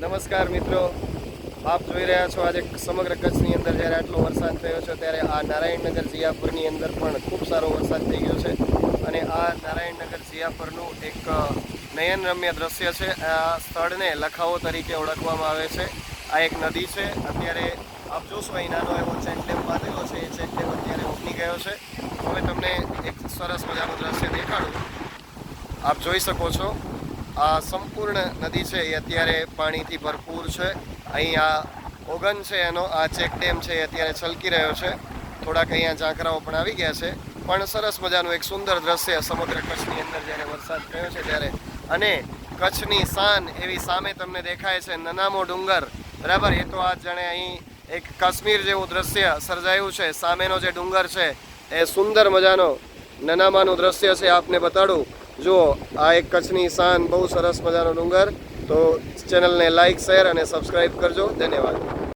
નમસ્કાર મિત્રો. આપ જોઈ રહ્યા છો આજે સમગ્ર કચ્છની અંદર જ્યારે આટલો વરસાદ થયો છે ત્યારે આ નારાયણનગર જિયાપુરની અંદર પણ ખૂબ સારો વરસાદ થઈ ગયો છે. અને આ નારાયણનગર જિયાપુરનું એક નયનરમ્ય દ્રશ્ય છે. આ સ્થળને લખાવો તરીકે ઓળખવામાં આવે છે. આ એક નદી છે. અત્યારે આપ જોશો અહીં નાનો એવો ચેકડેમ બાંધેલો છે. એ ચેકડેમ અત્યારે ઉભરી ગયો છે. હવે તમને એક સરસ મજાનું દ્રશ્ય દેખાડું. આપ જોઈ શકો છો આ સંપૂર્ણ નદી છે, એ અત્યારે પાણીથી ભરપૂર છે. અહીં આ ઓગન છે, એનો આ ચેક ડેમ છે, એ અત્યારે છલકી રહ્યો છે. થોડાક અહીંયા ઝાંખરાઓ પણ આવી ગયા છે. પણ સરસ મજાનું એક સુંદર દ્રશ્ય સમગ્ર કચ્છની અંદર જ્યારે વરસાદ થયો છે ત્યારે. અને કચ્છની શાન એવી સામે તમને દેખાય છે, નનામો ડુંગર. બરાબર? એ તો આ જાણે અહીં એક કાશ્મીર જેવું દ્રશ્ય સર્જાયું છે. સામેનો જે ડુંગર છે, એ સુંદર મજાનો નનામાનું દ્રશ્ય છે, આપને બતાડું. જુઓ આ એક કચ્છની શાન, બહુ સરસ મજાનો ડુંગર, તો ચેનલને લાઈક, શેર અને સબસ્ક્રાઈબ કરજો. ધન્યવાદ.